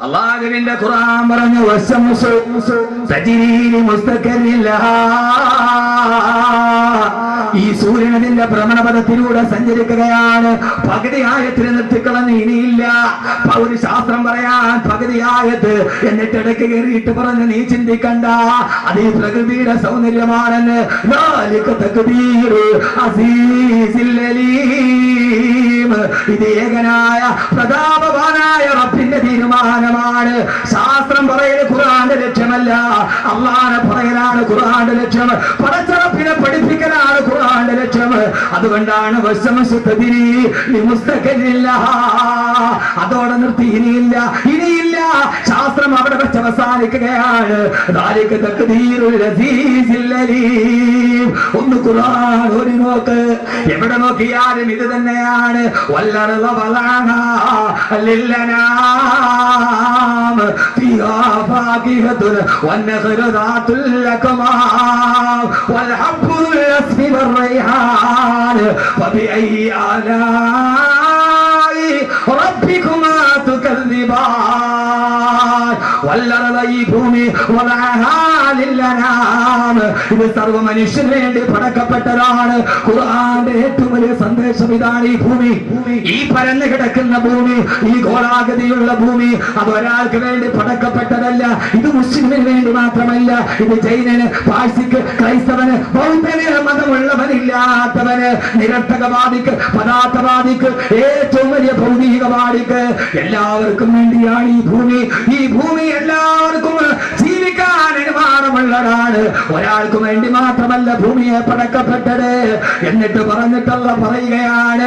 അള്ളാഹുവിന്റെ ഖുർആൻ പറഞ്ഞു വശം തജ്രീനി മുസ്തഖലില്ലഹാ ഈ സൂര്യനതിന്റെ ഭ്രമണപഥത്തിലൂടെ സഞ്ചരിക്കുകയാണ്. പകുതി ആയത്തിന് നിർത്തിക്കളഞ്ഞ് ഇനിയില്ല. ഒരു ശാസ്ത്രം പറയാൻ പകുതി എന്നിട്ട് ഇടയ്ക്ക് കയറിയിട്ട് പറഞ്ഞ് നീ ചിന്തിക്കണ്ട. അത് ഈ പ്രകൃതിയുടെ സൗന്ദര്യമാണെന്ന് ഇത് ഏകനായ പ്രതാപവാനായ റബ്ബിന്റെ തീരുമാനമാണ്. ശാസ്ത്രം പറയൽ ഖുർആന്റെ ലക്ഷ്യമല്ല. അള്ളാനെ പറയലാണ് ഖുർആന്റെ ലക്ഷ്യം. പടച്ചറപ്പിനെ പഠിപ്പിക്കലാണ് ഖുർആൻ ഖുർആന്റെ ലക്ഷ്യം അതുകൊണ്ടാണ് അതോടെ നിർത്തി ഇനിയില്ല. ഇനിയില്ല ശാസ്ത്രം അവിടെ വെച്ച് അവസാനിക്കുകയാണ് ذلك تقدير العزيز العليم. ഒന്ന് ഖുർആൻ ഒരു നോക്ക് എവിടെ നോക്കിയാലും ഇത് തന്നെയാണ് വല്ലറള വളാന للأنعام فيها فاكهة والنخل ذات الأكمام والحب ذو العصف والريحان فبأي آلاء ومعها ഇത് സർവ മനുഷ്യന് വേണ്ടി പടക്കപ്പെട്ടതാണ് ഖുർആന്റെ ഏറ്റവും വലിയ സന്ദേശം ഇതാണ് ഈ ഭൂമി. ഈ പരന്നു കിടക്കുന്ന ഭൂമി ഈ ഗോളാകൃതിയുള്ള ഭൂമി അത് ഒരാൾക്ക് വേണ്ടി പടക്കപ്പെട്ടതല്ല ഇത് മുസ്ലിമിന് വേണ്ടി മാത്രമല്ല ഇത് ജൈനന് പാഴ്സിക്ക് ക്രൈസ്തവന് ബൗദ്ധന് മതമുള്ളവനില്ലാത്തവന് നിരർത്ഥകവാദിക്ക് പദാർത്ഥവാദിക്ക് ഏറ്റവും വലിയ ഭൗതികവാദിക്ക് എല്ലാവർക്കും വേണ്ടിയാണ് ഈ ഭൂമി. ഈ ഭൂമി എല്ലാവർക്കും അനുമാനമുള്ളതാണ് ഒരാൾക്ക് വേണ്ടി മാത്രമല്ല ഭൂമിയെ പടക്കപ്പെട്ടത്. എന്നിട്ട് പറഞ്ഞിട്ടുള്ള പറയുകയാണ്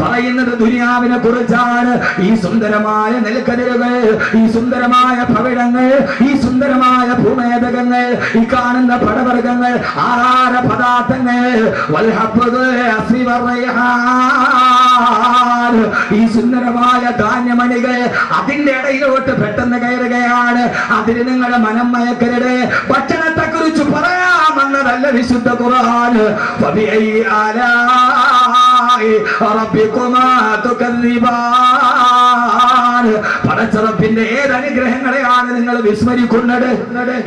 പറയുന്നത് ദുനിയാവിനെ കുറിച്ചാണ്. ഈ സുന്ദരമായ നെൽക്കതിരുകൾ ഈ സുന്ദരമായ ഭവിടങ്ങൾ ഈ സുന്ദരമായ ഭൂമേതകങ്ങൾ ഈ കാണുന്ന പടവർഗങ്ങൾ ആഹാര പദാർത്ഥങ്ങൾ. ഈ സുന്ദരമായ ധാന്യമണികൾ അതിന്റെ ഇടയിലോട്ട് പെട്ടെന്ന് കയറുകയാണ്. അതിന് നിങ്ങളുടെ മനം മയക്കരുടെ ഭക്ഷണത്തെ കുറിച്ച് പറയാമെന്നതല്ല വിശുദ്ധ ഖുർആൻ. പടച്ചറപ്പിന്റെ ഏതനുഗ്രഹങ്ങളെയാണ് നിങ്ങൾ വിസ്മരിക്കുന്നത്?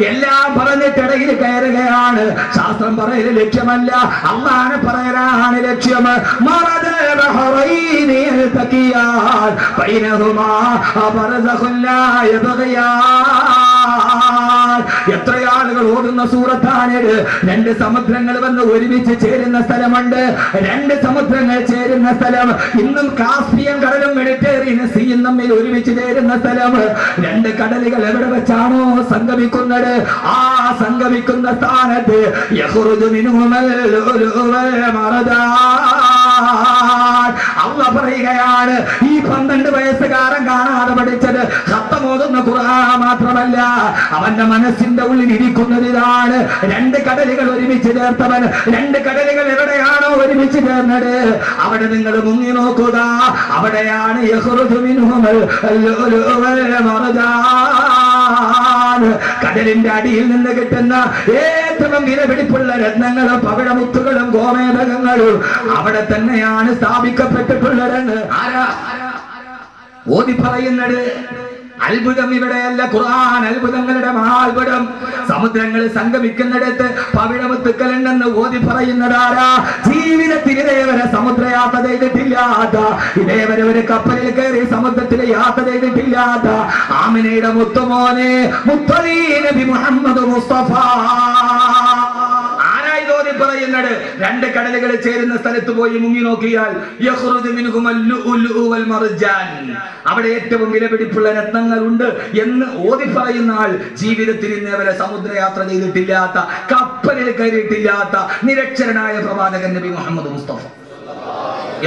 എല്ലാം പറഞ്ഞിട്ടിടയിൽ കയറുകയാണ്. ശാസ്ത്രം പറയൽ ലക്ഷ്യമല്ല. അള്ളാണ് പറയലാണ് ലക്ഷ്യം. മറദ ബഹറൈനി യൽതഖിയാൻ ബൈനഹുമാ ബർസഖുൻ എത്ര ആളുകൾ ഓടുന്ന സൂറത്താണിത്? രണ്ട് സമുദ്രങ്ങൾ വന്ന് ഒരുമിച്ച് ചേരുന്ന സ്ഥലമുണ്ട്. രണ്ട് സമുദ്രങ്ങൾ ചേരുന്ന സ്ഥലം. ഇന്നും കാസ്പിയൻ കടലും മെഡിറ്റേറിയൻ സീയും തമ്മിൽ ഒരുമിച്ച് ചേരുന്ന സ്ഥലം. രണ്ട് കടലുകൾ എവിടെ വെച്ചാണോ സംഗമിക്കുന്നത്? ആ സംഗമിക്കുന്ന സ്ഥാനത്ത്. അള്ള പറയുകയാണ് ഈ പന്ത്രണ്ട് വയസ്സുകാരൻ കാണാതെ പഠിച്ചത്. ഹത്തമോതുന്ന ഖുർആൻ മാത്രമല്ല. അവന്റെ മനസ്സിന്റെ ഉള്ളിൽ ഇരിക്കുന്നത് ഇതാണ് രണ്ട് കടലുകൾ ഒരുമിച്ച് ചേർത്തവൻ. രണ്ട് കടലുകൾ എവിടെയാണോ ഒരുമിച്ച് ചേർന്നത്? അവിടെ നിങ്ങൾ മുങ്ങി നോക്കുക. അവിടെയാണ്. കടലിന്റെ അടിയിൽ നിന്ന് കിട്ടുന്ന ഏറ്റവും വിലപിടിപ്പുള്ള രത്നങ്ങളും പവിഴമുത്തുകളും ഗോമേതകങ്ങളും അവിടെ തന്നെയാണ് സ്ഥാപിക്കപ്പെട്ടിട്ടുള്ളതെന്ന് ആരാ? ഓതി പറയുന്നത് അത്ഭുതം ഇവിടെയല്ല. ഖുർആൻ അത്ഭുതങ്ങളുടെ മഹാത്ഭുതം. സമുദ്രങ്ങൾ സംഗമിക്കുന്നിടത്ത് പവിഴമുത്തുക്കലുണ്ടെന്ന് ഓതി പറയുന്നതാരാ? ജീവിതത്തിൽ ഇതേവരെ സമുദ്രയാത്ര ചെയ്തിട്ടില്ലാത്ത ഇതേവരെ ഒരു കപ്പലിൽ കയറി സമുദ്രത്തിൽ യാത്ര ചെയ്തിട്ടില്ലാത്ത ആമിനയുടെ മുത്തുമോനെ മുത്തലീ നബി മുഹമ്മദ് മുസ്തഫ. പറയുന്നത് രണ്ട് കടലുകൾ ചേരുന്ന സ്ഥലത്ത് പോയി മുങ്ങി നോക്കിയാൽ. അവിടെ ഏറ്റവും വിലപിടിപ്പുള്ള രത്നങ്ങൾ ഉണ്ട് എന്ന് ഓതി പറയുന്ന ആൾ ജീവിതത്തിൽ ഇന്നേവരെ സമുദ്രയാത്ര ചെയ്തിട്ടില്ലാത്ത കപ്പലിൽ കയറിയിട്ടില്ലാത്ത നിരക്ഷരനായ പ്രവാചകൻ നബി മുഹമ്മദ് മുസ്തഫ.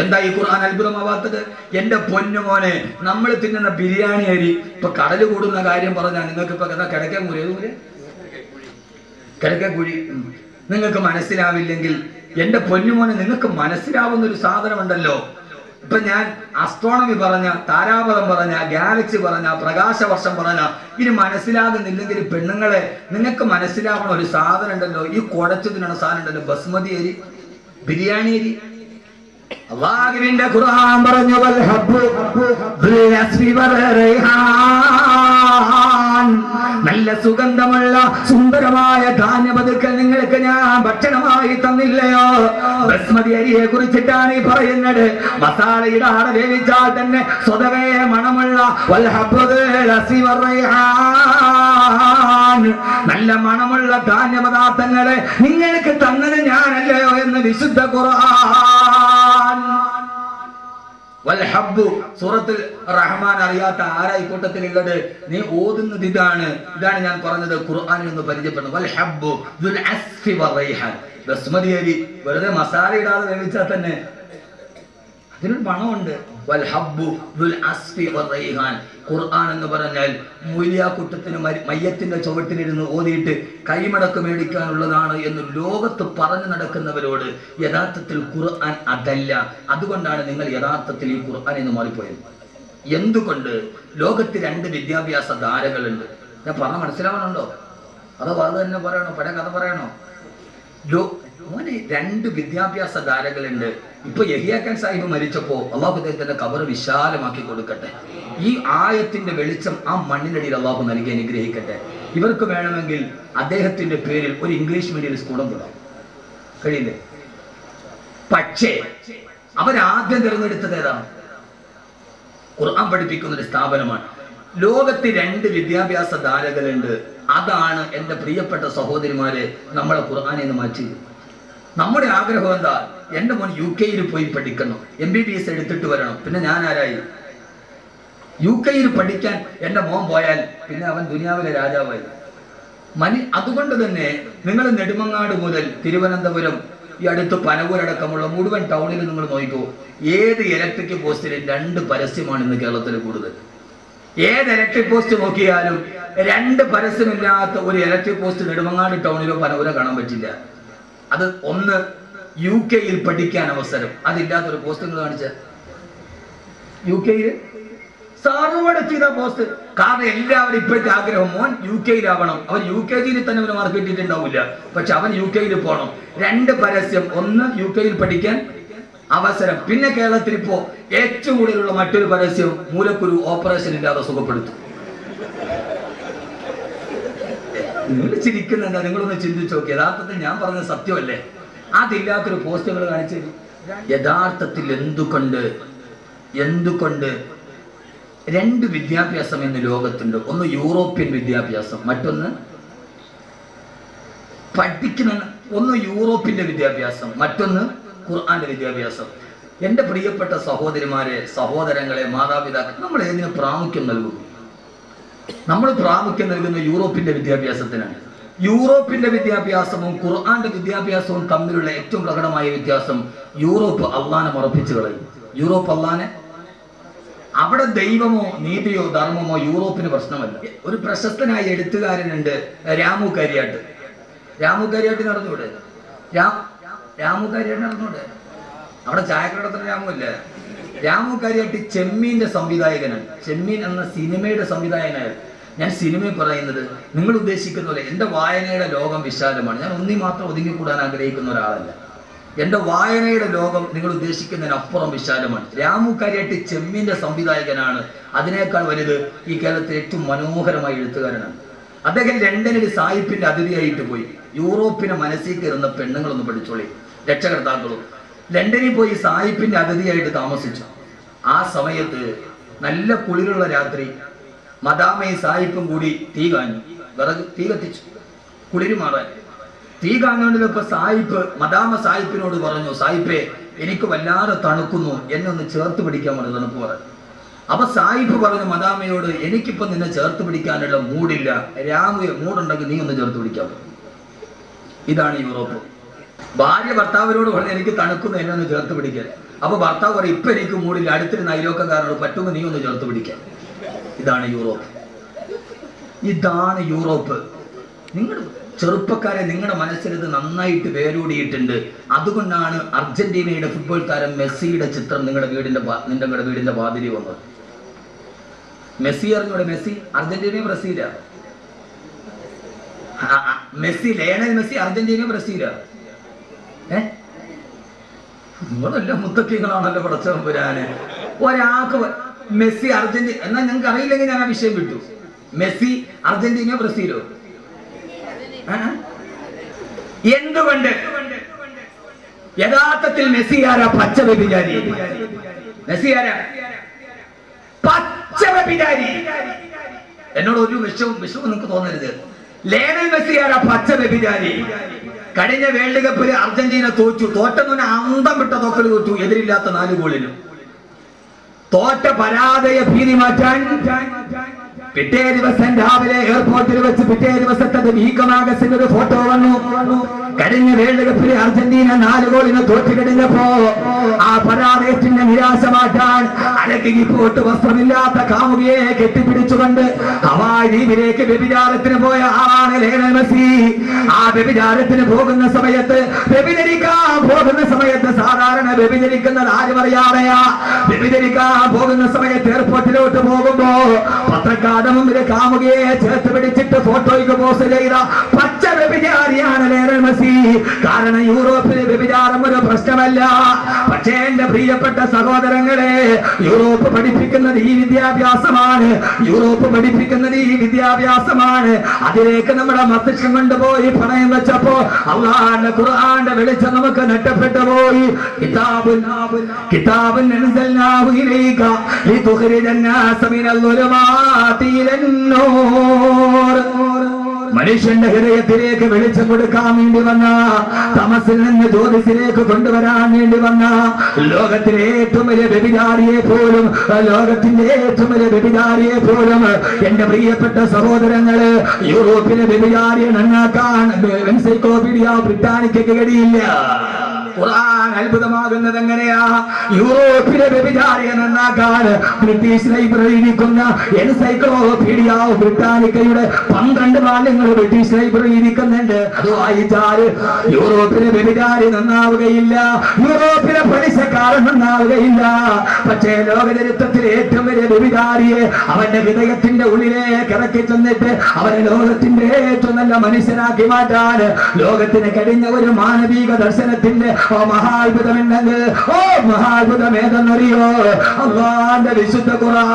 എന്താ ഈ ഖുർആൻ അത്ഭുതമാവാത്തത്? എന്റെ പൊന്നു മോനെ നമ്മൾ തിന്നുന്ന ബിരിയാണി അരി ഇപ്പൊ കടൽ കൂടുന്ന കാര്യം പറഞ്ഞാൽ നിങ്ങൾക്ക് ഇപ്പൊ മുറി ഏത് മുറി കിഴക്കേക്കുഴി നിങ്ങൾക്ക് മനസ്സിലാവില്ലെങ്കിൽ എന്റെ പൊന്നുമോനെ നിങ്ങൾക്ക് മനസ്സിലാവുന്ന ഒരു സാധനമുണ്ടല്ലോ. ഇപ്പൊ ഞാൻ അസ്ട്രോണമി പറഞ്ഞ താരാപഥം പറഞ്ഞ ഗാലക്സി പറഞ്ഞ പ്രകാശവർഷം പറഞ്ഞ ഇനി മനസ്സിലാകുന്നില്ലെങ്കിൽ പെണ്ണുങ്ങളെ നിങ്ങൾക്ക് മനസ്സിലാവണ ഒരു സാധനം ഉണ്ടല്ലോ ഈ കുഴച്ചതിനുള്ള സാധനം ഉണ്ടല്ലോ. ബസ്മതി അരി ബിരിയാണി അരി. അള്ളാഹുവിന്റെ ഖുർആൻ പറഞ്ഞു വൽ റൈഹാൻ നല്ല സുഗന്ധമുള്ള സുന്ദരമായ ധാന്യപതുക്കൾ നിങ്ങൾക്ക് ഞാൻ ഭക്ഷണമായി തന്നില്ലയോ? ബസ്മതി അരിയെ കുറിച്ചിട്ടാണ് ഈ പറയുന്നത്. മസാല ഇടാതെ വേവിച്ചാൽ തന്നെ സ്വതവേ മണമുള്ള നല്ല മണമുള്ള ധാന്യപദാർത്ഥങ്ങളെ നിങ്ങൾക്ക് തന്നത് ഞാനല്ലയോ എന്ന് വിശുദ്ധ ഖുർആൻ വൽഹബ്ബു സൂറത്തിൽ റഹ്മാൻ അറിയാത്ത ആരായി കൂട്ടത്തിലുള്ളത്? നീ ഓതുന്നത് ഇതാണ്. ഇതാണ് ഞാൻ പറഞ്ഞത് ഖുർആാനിൽ നിന്ന് പരിചയപ്പെടുന്നത്. വൽഹബ്ബു ദുൽ അസ്ഫി അരി വെറുതെ മസാല ഇടാതെ വേവിച്ചാൽ തന്നെ അതിനൊരു പണമുണ്ട്. ഖുർആൻ എന്ന് പറഞ്ഞാൽ മൂല്യാക്കുട്ടത്തിന് മയ്യത്തിന്റെ ചുവട്ടിലിരുന്ന് ഓതിയിട്ട് കൈമടക്ക് മേടിക്കാനുള്ളതാണ് എന്ന് ലോകത്ത് പറഞ്ഞു നടക്കുന്നവരോട് യഥാർത്ഥത്തിൽ ഖുർആൻ അതല്ല. അതുകൊണ്ടാണ് നിങ്ങൾ യഥാർത്ഥത്തിൽ ഈ ഖുർആൻ എന്ന് മാറിപ്പോയത്. എന്തുകൊണ്ട്? ലോകത്ത് രണ്ട് വിദ്യാഭ്യാസ ധാരകളുണ്ട്. ഞാൻ പറഞ്ഞ മനസ്സിലാവണുണ്ടോ? അതോ അത് തന്നെ പറയണോ? പഴയ കഥ പറയണോ? മോനെ രണ്ട് വിദ്യാഭ്യാസ ധാരകളുണ്ട് ഇപ്പൊ യഹിയാക്കൻ സാഹിബ് മരിച്ചപ്പോ അള്ളാഹു അദ്ദേഹത്തിന്റെ കബർ വിശാലമാക്കി കൊടുക്കട്ടെ. ഈ ആയത്തിന്റെ വെളിച്ചം ആ മണ്ണിനടിയിൽ അള്ളാഹു നൽകി അനുഗ്രഹിക്കട്ടെ. ഇവർക്ക് വേണമെങ്കിൽ അദ്ദേഹത്തിന്റെ പേരിൽ ഒരു ഇംഗ്ലീഷ് മീഡിയം സ്കൂളും കൂടാം കഴിയില്ലേ? പക്ഷേ അവരാദ്യം തിരഞ്ഞെടുത്തത് ഏതാണ് ഖുർആൻ പഠിപ്പിക്കുന്ന ഒരു സ്ഥാപനമാണ്. ലോകത്ത് രണ്ട് വിദ്യാഭ്യാസ ധാരകളുണ്ട് അതാണ് എന്റെ പ്രിയപ്പെട്ട സഹോദരിമാരെ നമ്മളെ ഖുർആനെ നിന്ന് മാറ്റിയത്. നമ്മുടെ ആഗ്രഹം എന്താ? എന്റെ മോൻ യു കെയിൽ പോയി പഠിക്കണം എം ബി ബി എസ് എടുത്തിട്ട് വരണം. പിന്നെ ഞാൻ ആരായി? യു കെയിൽ പഠിക്കാൻ എന്റെ മോൻ പോയാൽ പിന്നെ അവൻ ദുനിയാവിലെ രാജാവായി. മനി അതുകൊണ്ട് തന്നെ നിങ്ങൾ നെടുമങ്ങാട് മുതൽ തിരുവനന്തപുരം ഈ അടുത്ത് പനവൂരടക്കമുള്ള മുഴുവൻ ടൗണിൽ നിങ്ങൾ നോക്കിക്കോ. ഏത് ഇലക്ട്രിക് പോസ്റ്റിലും രണ്ട് പരസ്യമാണ് ഇന്ന് കേരളത്തിൽ കൂടുതൽ. ഏത് ഇലക്ട്രിക് പോസ്റ്റ് നോക്കിയാലും രണ്ട് പരസ്യമില്ലാത്ത ഒരു ഇലക്ട്രിക് പോസ്റ്റ് നെടുമങ്ങാട് ടൗണിലോ പനവൂരോ കാണാൻ പറ്റില്ല. അത് ഒന്ന് യു കെയിൽ പഠിക്കാൻ അവസരം. അതില്ലാത്ത ഒരു പോസ്റ്റ് നിങ്ങൾ കാണിച്ച. യു കെയിൽ സർവടത്ത് ചെയ്ത പോസ്റ്റ് കാരണം എല്ലാവരും ഇപ്പോഴത്തെ ആഗ്രഹം മോൻ യു കെയിലാവണം അവൻ യു കെ ജിയിൽ തന്നെ ഒരു മാർക്ക് കിട്ടിയിട്ടുണ്ടാവില്ല. പക്ഷെ അവൻ യു കെയിൽ പോകണം രണ്ട് പരസ്യം. ഒന്ന് യു കെയിൽ പഠിക്കാൻ അവസരം. പിന്നെ കേരളത്തിൽ ഇപ്പോ ഏറ്റവും കൂടുതലുള്ള മറ്റൊരു പരസ്യം മൂലക്കുരു ഓപ്പറേഷൻ ഇല്ലാതെ സുഖപ്പെടുത്തും. നിങ്ങൾ ചിരിക്കുന്നുണ്ടോ? നിങ്ങളൊന്ന് ചിന്തിച്ചു നോക്കി. യഥാർത്ഥത്തിൽ ഞാൻ പറഞ്ഞ സത്യമല്ലേ? അതില്ലാത്തൊരു പോസ്റ്റുകൾ കാണിച്ചു. യഥാർത്ഥത്തിൽ എന്തുകൊണ്ട്? എന്തുകൊണ്ട്? രണ്ട് വിദ്യാഭ്യാസം ഇന്ന് ലോകത്തുണ്ട്. ഒന്ന് യൂറോപ്യൻ വിദ്യാഭ്യാസം മറ്റൊന്ന് പഠിക്കുന്ന ഒന്ന് യൂറോപ്പിന്റെ വിദ്യാഭ്യാസം മറ്റൊന്ന് ഖുർആന്റെ വിദ്യാഭ്യാസം. എന്റെ പ്രിയപ്പെട്ട സഹോദരിമാരെ സഹോദരങ്ങളെ മാതാപിതാക്കൾ നമ്മൾ ഏതിന് പ്രാമുഖ്യം നൽകുന്നു. നമ്മൾ പ്രാമുഖ്യം നൽകുന്ന യൂറോപ്പിന്റെ വിദ്യാഭ്യാസത്തിനാണ്. യൂറോപ്പിന്റെ വിദ്യാഭ്യാസവും ഖുർആന്റെ വിദ്യാഭ്യാസവും തമ്മിലുള്ള ഏറ്റവും പ്രകടമായ വ്യത്യാസം യൂറോപ്പ് അള്ളാനെ മറപ്പിച്ചു കളയും. യൂറോപ്പ് അള്ളാനെ അവിടെ ദൈവമോ നീതിയോ ധർമ്മമോ യൂറോപ്പിന് പ്രശ്നമല്ല. ഒരു പ്രശസ്തനായ എഴുത്തുകാരനുണ്ട് രാമു കരിയാട്ട്. രാമു കരിയാട്ട് നടന്നൂടെ രാമു കരിയാട്ട് നടന്നൂടെ അവിടെ ചായക്കടത്തിന് രാമു അല്ലേ രാമു കരിയാട്ട് ചെമ്മീന്റെ സംവിധായകനാണ്. ചെമ്മീൻ എന്ന സിനിമയുടെ സംവിധായകനാണ്. ഞാൻ സിനിമയിൽ പറയുന്നത് നിങ്ങൾ ഉദ്ദേശിക്കുന്ന പോലെ എന്റെ വായനയുടെ ലോകം വിശാലമാണ്. ഞാൻ ഒന്നി മാത്രം ഒതുങ്ങിക്കൂടാൻ ആഗ്രഹിക്കുന്ന ഒരാളല്ല. എന്റെ വായനയുടെ ലോകം നിങ്ങൾ ഉദ്ദേശിക്കുന്നതിനപ്പുറം വിശാലമാണ്. രാമു കരിയാട്ട് ചെമ്മീന്റെ സംവിധായകനാണ്. അതിനേക്കാൾ വലുത് ഈ കേരളത്തിലെ ഏറ്റവും മനോഹരമായ എഴുത്തുകാരനാണ്. അദ്ദേഹം ലണ്ടനിൽ സായിപ്പിന്റെ അതിഥിയായിട്ട് പോയി. യൂറോപ്പിനെ മനസ്സിൽ കയറുന്ന പെണ്ണുങ്ങളൊന്ന് പഠിച്ചോളി. രക്ഷകർത്താക്കളും ലണ്ടനിൽ പോയി സായിപ്പിന്റെ അതിഥിയായിട്ട് താമസിച്ചു. ആ സമയത്ത് നല്ല കുളിരുള്ള രാത്രി മദാമയും സായിപ്പും കൂടി തീ കാഞ്ഞു. വിറക് തീ കത്തിച്ചു. കുളിര് മാറാൻ. തീ കാഞ്ഞുകൊണ്ടിരുന്നപ്പോ സായിപ്പ് മദാമ സായിപ്പിനോട് പറഞ്ഞു സായിപ്പേ എനിക്ക് വല്ലാതെ തണുക്കുന്നു. എന്നെ ഒന്ന് ചേർത്ത് പിടിക്കാൻ പറഞ്ഞു തണുപ്പ് പറഞ്ഞു. അപ്പൊ സായിപ്പ് പറഞ്ഞു മദാമയോട് എനിക്കിപ്പോ നിന്നെ ചേർത്ത് പിടിക്കാനുള്ള മൂടില്ല. രാമു മൂടുണ്ടെങ്കിൽ നീ ഒന്ന് ചേർത്ത് പിടിക്കാൻ ഇതാണ് യൂറോപ്പ് ഭാര്യ ഭർത്താവിനോട് പറഞ്ഞു എനിക്ക് തണുക്കുന്നു എന്നെ ഒന്ന് ചേർത്ത് പിടിക്കാൻ അപ്പൊ ഭർത്താവ് പറയും ഇപ്പൊ എനിക്ക് മൂടില്ല അടുത്തിരുന്ന അയലോക്കക്കാരനോട് പറ്റുമ്പോൾ നീ ഒന്ന് ചേർത്ത് പിടിക്കാൻ ഇതാണ് യൂറോപ്പ്. ഇതാണ് യൂറോപ്പ്. നിങ്ങൾ ചെറുപ്പക്കാരെ നിങ്ങളുടെ മനസ്സിൽ ഇത് നന്നായിട്ട് വേരൂടിയിട്ടുണ്ട്. അതുകൊണ്ടാണ് അർജന്റീനയുടെ ഫുട്ബോൾ താരം മെസ്സിയുടെ ചിത്രം നിങ്ങളുടെ വീടിന്റെ നിങ്ങളുടെ വീടിന്റെ വാതിരി വന്നത്. മെസ്സി അറിഞ്ഞൂടെ? മെസ്സി അർജന്റീനയും ബ്രസീലാ. മെസ്സി ലയണൽ മെസ്സി അർജന്റീനയും ബ്രസീലാ. ഏ? നിങ്ങളെല്ലാം മുത്തക്കിങ്ങളാണല്ലോ പടച്ചവൻ പുരാന്. ഒരാൾക്ക് മെസ്സി അർജന്റീന എന്നാൽ നിങ്ങൾക്ക് അറിയില്ലെങ്കിൽ ഞാൻ ആ വിഷയം വിട്ടു. മെസ്സി അർജന്റീനയോ ബ്രസീലോ? എന്തുകൊണ്ട്? യഥാർത്ഥത്തിൽ മെസ്സി ആരാ പച്ച വ്യഭിചാരി? മെസ്സി ആരാ? പച്ച വ്യഭിചാരി. എന്നോട് ഒരു വിഷവും വിഷവും നിങ്ങൾക്ക് തോന്നരുത്. ലേണൽ മെസ്സി ആരാ പച്ച വ്യഭിചാരി? കഴിഞ്ഞ വേൾഡ് കപ്പിൽ അർജന്റീന തോറ്റു. തോറ്റെന്ന് അന്തം വിട്ട തോക്കൽ തോറ്റു. എതിരില്ലാത്ത നാല് ഗോളിനും. തോറ്റ പരാജയ ഭീതി മാറ്റാൻ പിറ്റേ ദിവസം രാവിലെ എയർപോർട്ടിൽ വെച്ച് പിറ്റേ ദിവസത്തെ ഒരു ഫോട്ടോ വന്നു. കഴിഞ്ഞ വേൾഡ് കപ്പിലെ അർജന്റീന നാല് ഗോളിനെ തോറ്റു കഴിഞ്ഞപ്പോ ആ പരാജയത്തിന്റെ നിരാശമാക്കാൻ അരക്കി പോട്ട് വസ്ത്രമില്ലാത്ത കാമുകിയെ കെട്ടിപ്പിടിച്ചുകൊണ്ട് ഹവായ് വ്യഭിചാരത്തിന് പോയ ആളാണ് ലേണൽ മെസ്സി. ആ വ്യഭിചാരത്തിന് പോകുന്ന സമയത്ത് വ്യഭിചരിക്കാൻ പോകുന്ന സമയത്ത് സാധാരണ വ്യഭിചരിക്കുന്നത് ആരും അറിയാതെയാ വ്യഭിചരിക്കാൻ പോകുന്ന സമയത്ത് എയർപോർട്ടിലോട്ട് പോകുമ്പോ പത്രക്കാരുടെ മുമ്പിൽ കാമുകയെ ചേർത്ത് പിടിച്ചിട്ട് ഫോട്ടോയ്ക്ക് പോസ്റ്റ് ചെയ്ത പച്ച വ്യഭിചാരിയാണ് ലേണൽ മെസ്സി. കാരണം യൂറോപ്പിലെ വ്യഭിചാരം ഒരു പ്രശ്നമല്ല. പക്ഷേ എന്റെ പ്രിയപ്പെട്ട സഹോദരങ്ങളെ യൂറോപ്പ് പഠിപ്പിക്കുന്നത് ഈ വിദ്യാഭ്യാസമാണ്. യൂറോപ്പ് പഠിപ്പിക്കുന്നത് ഈ വിദ്യാഭ്യാസമാണ്. അതിലേക്ക് നമ്മുടെ മസ്തിഷ്കം കൊണ്ടുപോയി പണയം വെച്ചപ്പോ അള്ളാന്റെ ഖുർആന്റെ വെളിച്ചം നമുക്ക് നഷ്ടപ്പെട്ടു പോയി. കിതാബുൻ കിതാബുൻ ലിതുഖ്രിജൻ മിനൽ മനുഷ്യന്റെ ഹൃദയത്തിലേക്ക് വെളിച്ചം കൊടുക്കാൻ വേണ്ടി വന്ന തമസിൽ നിന്ന് ജ്യോതിസിലേക്ക് കൊണ്ടുവരാൻ വേണ്ടി വന്ന ലോകത്തിലെ ഏറ്റവും വലിയ വ്യഭിചാരിയെ പോലും ലോകത്തിന്റെ ഏറ്റവും വലിയ വ്യഭിചാരിയെ പോലും എന്റെ പ്രിയപ്പെട്ട സഹോദരങ്ങൾ യൂറോപ്പിലെ വ്യഭിചാരിയെ നന്നാക്കാൻ എൻസൈക്ലോപീഡിയ ബ്രിട്ടാനിക്ക് കഴിയില്ല. ഖുർആൻ അത്ഭുതമാകുന്നത് എങ്ങനെയാ യൂറോപ്പിലെ വ്യഭിചാരിയെ ബ്രിട്ടീഷ് ലൈബ്രറിയിരിക്കുന്ന എൻസൈക്ലോപീഡിയ ബ്രിട്ടാനിക്കയുടെ പന്ത്രണ്ട് ബാല്യങ്ങൾ ബ്രിട്ടീഷ് ലൈബ്രറി ഇരിക്കുന്നുണ്ട് അത് വായിച്ചാൽ യൂറോപ്പിലെ വ്യഭിചാരി നന്നാവുകയില്ല. യൂറോപ്പിലെ പലിശക്കാരൻ നന്നാവുകയില്ല. പക്ഷേ ലോകചരിത്രത്തിൽ ഏറ്റവും വലിയ വ്യഭിചാരിയെ അവന്റെ ഹൃദയത്തിന്റെ ഉള്ളിലേക്ക് ഇറക്കി ചെന്നിട്ട് അവനെ ലോകത്തിന്റെ ഏറ്റവും നല്ല മനുഷ്യനാക്കി മാറ്റാൻ ലോകത്തിന് കഴിഞ്ഞ ഒരു മാനവിക ദർശനത്തിന്റെ ഓ മഹാത്ഭുതമുണ്ടെങ്കിൽ ഓ മഹാത്ഭുതം ഏതെന്നറിയോ അള്ളാന്റെ വിശുദ്ധ ഖുർആൻ